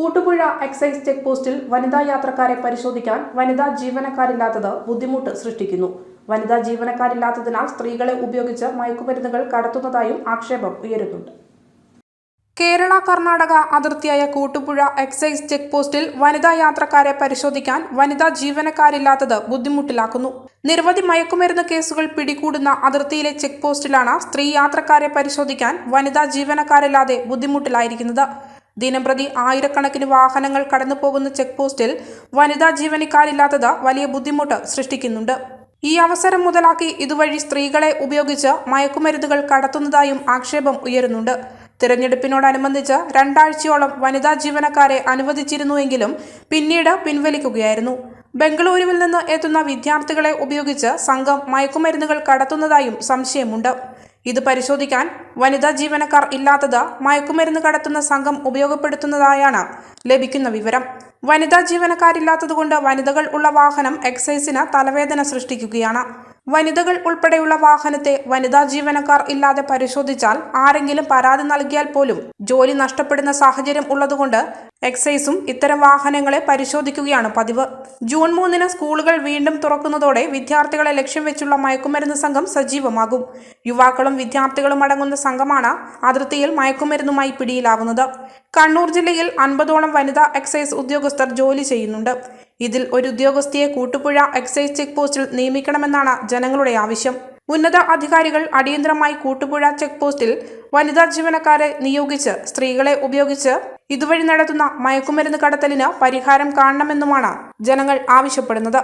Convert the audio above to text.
Koottupuzha excise check പോസ്റ്റിൽ വനിതാ യാത്രക്കാരെ പരിശോധിക്കാൻ വനിതാ ജീവനക്കാരില്ലാത്തത് ബുദ്ധിമുട്ട് സൃഷ്ടിക്കുന്നു. വനിതാ ജീവനക്കാരില്ലാത്തതിനാൽ സ്ത്രീകളെ ഉപയോഗിച്ച് മയക്കുമരുന്നുകൾ കടത്തുന്നതായും ആക്ഷേപം ഉയരുന്നുണ്ട്. കേരള കർണാടക അതിർത്തിയായ കൂട്ടുപുഴ എക്സൈസ് ചെക്ക് പോസ്റ്റിൽ വനിതാ യാത്രക്കാരെ പരിശോധിക്കാൻ വനിതാ ജീവനക്കാരില്ലാത്തത് ബുദ്ധിമുട്ടിലാക്കുന്നു. നിരവധി മയക്കുമരുന്ന് കേസുകൾ പിടികൂടുന്ന അതിർത്തിയിലെ ചെക്ക് പോസ്റ്റിലാണ് സ്ത്രീ യാത്രക്കാരെ പരിശോധിക്കാൻ വനിതാ ജീവനക്കാരില്ലാതെ ബുദ്ധിമുട്ടിലായിരിക്കുന്നത്. ദിനംപ്രതി ആയിരക്കണക്കിന് വാഹനങ്ങൾ കടന്നു പോകുന്ന ചെക്ക് പോസ്റ്റിൽ വനിതാ ജീവനക്കാരില്ലാത്തത് വലിയ ബുദ്ധിമുട്ട് സൃഷ്ടിക്കുന്നുണ്ട്. ഈ അവസരം മുതലാക്കി ഇതുവഴി സ്ത്രീകളെ ഉപയോഗിച്ച് മയക്കുമരുന്നുകൾ കടത്തുന്നതായും ആക്ഷേപം ഉയരുന്നുണ്ട്. തിരഞ്ഞെടുപ്പിനോടനുബന്ധിച്ച് രണ്ടാഴ്ചയോളം വനിതാ ജീവനക്കാരെ അനുവദിച്ചിരുന്നുവെങ്കിലും പിന്നീട് പിൻവലിക്കുകയായിരുന്നു. ബംഗളൂരുവിൽ നിന്ന് എത്തുന്ന വിദ്യാർത്ഥികളെ ഉപയോഗിച്ച് സംഘം മയക്കുമരുന്നുകൾ കടത്തുന്നതായും സംശയമുണ്ട്. ഇത് പരിശോധിക്കാൻ വനിതാ ജീവനക്കാർ ഇല്ലാത്തത് മയക്കുമരുന്ന് കടത്തുന്ന സംഘം ഉപയോഗപ്പെടുത്തുന്നതായാണ് ലഭിക്കുന്ന വിവരം. വനിതാ ജീവനക്കാരില്ലാത്തതുകൊണ്ട് വനിതകൾ ഉള്ള വാഹനം എക്സൈസിന് തലവേദന സൃഷ്ടിക്കുകയാണ്. വനിതകൾ ഉൾപ്പെടെയുള്ള വാഹനത്തെ വനിതാ ജീവനക്കാർ ഇല്ലാതെ പരിശോധിച്ചാൽ ആരെങ്കിലും പരാതി നൽകിയാൽ പോലും ജോലി നഷ്ടപ്പെടുന്ന സാഹചര്യം ഉള്ളതുകൊണ്ട് എക്സൈസും ഇത്തരം വാഹനങ്ങളെ പരിശോധിക്കുകയാണ് പതിവ്. ജൂൺ മൂന്നിന് സ്കൂളുകൾ വീണ്ടും തുറക്കുന്നതോടെ വിദ്യാർത്ഥികളെ ലക്ഷ്യം വെച്ചുള്ള മയക്കുമരുന്ന് സംഘം സജീവമാകും. യുവാക്കളും വിദ്യാർത്ഥികളും അടങ്ങുന്ന സംഘമാണ് അതിർത്തിയിൽ മയക്കുമരുന്നുമായി പിടിയിലാവുന്നത്. കണ്ണൂർ ജില്ലയിൽ അൻപതോളം വനിതാ എക്സൈസ് ഉദ്യോഗസ്ഥർ ജോലി ചെയ്യുന്നുണ്ട്. ഇതിൽ ഒരു ഉദ്യോഗസ്ഥയെ കൂട്ടുപുഴ എക്സൈസ് ചെക്ക് പോസ്റ്റിൽ നിയമിക്കണമെന്നാണ് ജനങ്ങളുടെ ആവശ്യം. ഉന്നത അധികാരികൾ അടിയന്തരമായി കൂട്ടുപുഴ ചെക്ക് പോസ്റ്റിൽ വനിതാ ജീവനക്കാരെ നിയോഗിച്ച് സ്ത്രീകളെ ഉപയോഗിച്ച് ഇതുവഴി നടത്തുന്ന മയക്കുമരുന്ന് കടത്തലിന് പരിഹാരം കാണണമെന്നുമാണ് ജനങ്ങൾ ആവശ്യപ്പെടുന്നത്.